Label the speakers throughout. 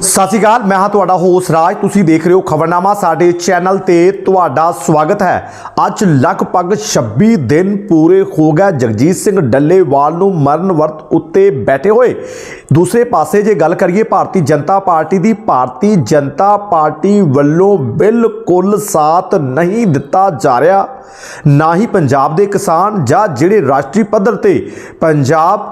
Speaker 1: ਸਤਿ ਸ਼੍ਰੀ ਅਕਾਲ, ਮੈਂ ਹਾਂ ਤੁਹਾਡਾ ਹੋਸ ਰਾਜ। ਤੁਸੀਂ ਦੇਖ ਰਹੇ ਹੋ ਖਬਰਨਾਮਾ, ਸਾਡੇ ਚੈਨਲ ਤੇ ਤੁਹਾਡਾ ਸਵਾਗਤ ਹੈ। ਅੱਜ ਲਗਭਗ 26 ਦਿਨ ਪੂਰੇ ਹੋ ਗਏ, ਜਗਜੀਤ ਸਿੰਘ ਡੱਲੇਵਾਲ ਨੂੰ ਮਰਨ ਵਰਤ ਉੱਤੇ ਬੈਠੇ ਹੋਏ। ਦੂਸਰੇ ਪਾਸੇ ਜੇ ਗੱਲ ਕਰੀਏ, ਭਾਰਤੀ ਜਨਤਾ ਪਾਰਟੀ ਦੀ, ਭਾਰਤੀ ਜਨਤਾ ਪਾਰਟੀ ਵੱਲੋਂ ਬਿਲਕੁਲ ਸਾਥ ਨਹੀਂ ਦਿੱਤਾ ਜਾ ਰਿਹਾ। ਨਾ ਹੀ ਪੰਜਾਬ ਦੇ ਕਿਸਾਨ ਜਾਂ ਜਿਹੜੇ ਰਾਸ਼ਟਰੀ ਪੱਧਰ ਤੇ ਪੰਜਾਬ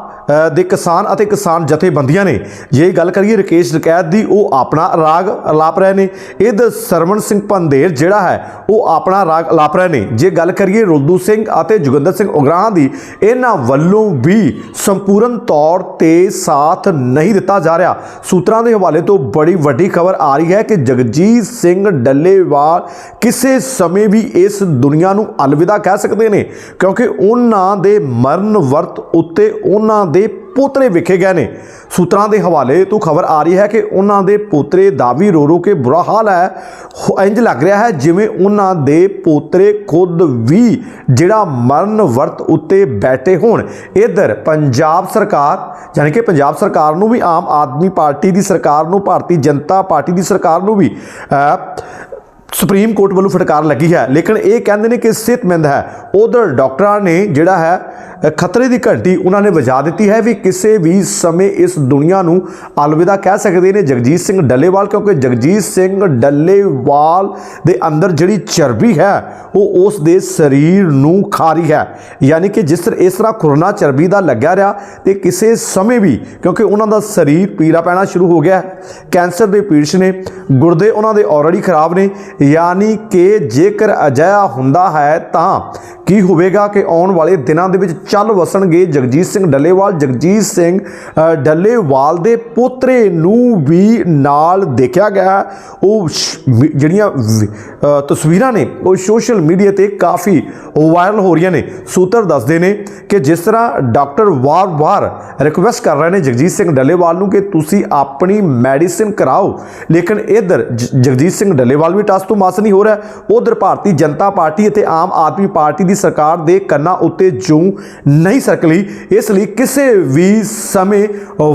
Speaker 1: ਦੇ ਕਿਸਾਨ ਅਤੇ ਕਿਸਾਨ ਜਥੇਬੰਦੀਆਂ ਨੇ ਜੇ ਗੱਲ ਕਰੀਏ ਰਕੇਸ਼ ਡਕੈਤ ਦੀ, ਉਹ ਆਪਣਾ ਰਾਗ ਅਲਾਪ ਰਹੇ ਨੇ। ਇਹਦ ਸਰਵਣ ਸਿੰਘ ਪੰਦੇਰ ਜਿਹੜਾ ਹੈ, ਉਹ ਆਪਣਾ ਰਾਗ ਅਲਾਪ ਰਹੇ ਨੇ। ਜੇ ਗੱਲ ਕਰੀਏ ਰੁੱਦੂ ਸਿੰਘ ਅਤੇ ਜੋਗਿੰਦਰ ਸਿੰਘ ਉਗਰਾਹਾਂ ਦੀ, ਇਹਨਾਂ ਵੱਲੋਂ ਵੀ ਸੰਪੂਰਨ ਤੌਰ ਤੇ ਸਾਥ ਨਹੀਂ ਦਿੱਤਾ ਜਾ ਰਿਹਾ। ਸੂਤਰਾਂ ਦੇ ਹਵਾਲੇ ਤੋਂ ਬੜੀ ਵੱਡੀ ਖਬਰ ਆ ਰਹੀ ਹੈ ਕਿ ਜਗਜੀਤ ਸਿੰਘ ਡੱਲੇਵਾਲ ਕਿਸੇ ਸਮੇਂ ਵੀ ਇਸ ਦੁਨੀਆ ਨੂੰ ਅਲਵਿਦਾ ਕਹਿ ਸਕਦੇ ਨੇ, ਕਿਉਂਕਿ ਉਹਨਾਂ ਦੇ ਮਰਨ ਵਰਤ ਉੱਤੇ ਉਹਨਾਂ ਦੇ ਪੋਤਰੇ ਵਿਖੇ ਗਏ ਨੇ। ਸੂਤਰਾਂ ਦੇ ਹਵਾਲੇ ਤੋਂ ਖਬਰ ਆ ਰਹੀ ਹੈ ਕਿ ਉਹਨਾਂ ਦੇ ਪੋਤਰੇ ਦਾ ਵੀ ਰੋ ਰੋ ਕੇ ਬੁਰਾ ਹਾਲ ਹੈ। ਹੋ- ਇੰਜ ਲੱਗ ਰਿਹਾ ਹੈ ਜਿਵੇਂ ਉਹਨਾਂ ਦੇ ਪੋਤਰੇ ਖੁਦ ਵੀ ਜਿਹੜਾ ਮਰਨ ਵਰਤ ਉੱਤੇ ਬੈਠੇ ਹੋਣ। ਇਧਰ ਪੰਜਾਬ ਸਰਕਾਰ, ਯਾਨੀ ਕਿ ਪੰਜਾਬ ਸਰਕਾਰ ਨੂੰ ਵੀ ਆਮ ਆਦਮੀ ਪਾਰਟੀ ਦੀ ਸਰਕਾਰ ਨੂੰ, ਭਾਰਤੀ ਜਨਤਾ ਪਾਰਟੀ ਦੀ ਸਰਕਾਰ ਨੂੰ ਵੀ ਸੁਪਰੀਮ ਕੋਰਟ ਵੱਲੋਂ ਫਟਕਾਰ ਲੱਗੀ ਹੈ। ਲੇਕਿਨ ਇਹ ਕਹਿੰਦੇ ਨੇ ਕਿ ਸਿਹਤਮੰਦ ਹੈ। ਉਧਰ ਡਾਕਟਰਾਂ ਨੇ ਜਿਹੜਾ ਹੈ ਖਤਰੇ ਦੀ ਘੰਟੀ ਉਹਨਾਂ ਨੇ ਵਜਾ ਦਿੱਤੀ ਹੈ ਵੀ ਕਿਸੇ ਵੀ ਸਮੇਂ ਇਸ ਦੁਨੀਆ ਨੂੰ ਅਲਵਿਦਾ ਕਹਿ ਸਕਦੇ ਨੇ ਜਗਜੀਤ ਸਿੰਘ ਡੱਲੇਵਾਲ, ਕਿਉਂਕਿ ਜਗਜੀਤ ਸਿੰਘ ਡੱਲੇਵਾਲ ਦੇ ਅੰਦਰ ਜਿਹੜੀ ਚਰਬੀ ਹੈ, ਉਹ ਉਸ ਦੇ ਸਰੀਰ ਨੂੰ ਖਾ ਰਹੀ ਹੈ। ਯਾਨੀ ਕਿ ਜਿਸ ਤਰ੍ਹਾਂ ਇਸ ਤਰ੍ਹਾਂ ਖੁਰਨਾ ਚਰਬੀ ਦਾ ਲੱਗਿਆ ਰਿਹਾ ਤੇ ਕਿਸੇ ਸਮੇਂ ਵੀ, ਕਿਉਂਕਿ ਉਹਨਾਂ ਦਾ ਸਰੀਰ ਪੀਲਾ ਪੈਣਾ ਸ਼ੁਰੂ ਹੋ ਗਿਆ ਕੈਂਸਰ ਦੇ ਪੀੜਤ ਨੇ, ਗੁਰਦੇ ਉਹਨਾਂ ਦੇ ਆਲਰੇਡੀ ਖਰਾਬ ਨੇ। ਯਾਨੀ ਕਿ ਜੇਕਰ ਅਜਿਹਾ ਹੁੰਦਾ ਹੈ ਤਾਂ ਕੀ ਹੋਵੇਗਾ ਕਿ ਆਉਣ ਵਾਲੇ ਦਿਨਾਂ ਦੇ ਵਿੱਚ ਚੱਲ ਵਸਣਗੇ ਜਗਜੀਤ ਸਿੰਘ ਡੱਲੇਵਾਲ? ਜਗਜੀਤ ਸਿੰਘ ਡੱਲੇਵਾਲ ਦੇ ਪੋਤਰੇ ਨੂੰ ਵੀ ਨਾਲ ਦੇਖਿਆ ਗਿਆ। ਉਹ ਜਿਹੜੀਆਂ ਤਸਵੀਰਾਂ ਨੇ, ਉਹ ਸੋਸ਼ਲ ਮੀਡੀਆ ਤੇ ਕਾਫੀ ਵਾਇਰਲ ਹੋ ਰਹੀਆਂ ਨੇ। ਸੂਤਰ ਦੱਸਦੇ ਨੇ ਕਿ ਜਿਸ ਤਰ੍ਹਾਂ ਡਾਕਟਰ ਵਾਰ-ਵਾਰ ਰਿਕਵੈਸਟ ਕਰ ਰਹੇ ਨੇ ਜਗਜੀਤ ਸਿੰਘ ਡੱਲੇਵਾਲ ਨੂੰ ਕਿ ਤੁਸੀਂ ਆਪਣੀ ਮੈਡੀਸਿਨ ਕਰਾਓ। ਲੇਕਿਨ ਇਧਰ ਜਗਜੀਤ ਸਿੰਘ ਡੱਲੇਵਾਲ ਵੀ ਟਸ ਤੋਂ ਮਸ ਨਹੀਂ ਹੋ ਰਿਹਾ। ਉਧਰ ਭਾਰਤੀ ਜਨਤਾ ਪਾਰਟੀ ਅਤੇ ਆਮ ਆਦਮੀ ਪਾਰਟੀ ਦੀ ਸਰਕਾਰ ਦੇ ਕੰਨਾਂ ਉੱਤੇ ਜੂੰ ਨਹੀਂ ਸਰਕਲੀ। ਇਸ ਲਈ ਕਿਸੇ ਵੀ ਸਮੇਂ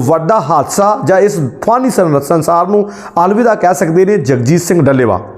Speaker 1: ਵੱਡਾ ਹਾਦਸਾ ਜਾਂ ਇਸ ਫਾਨੀ ਸੰਸਾਰ ਨੂੰ ਅਲਵਿਦਾ ਕਹਿ ਸਕਦੇ ਨੇ ਜਗਜੀਤ ਸਿੰਘ ਡੱਲੇਵਾਲ।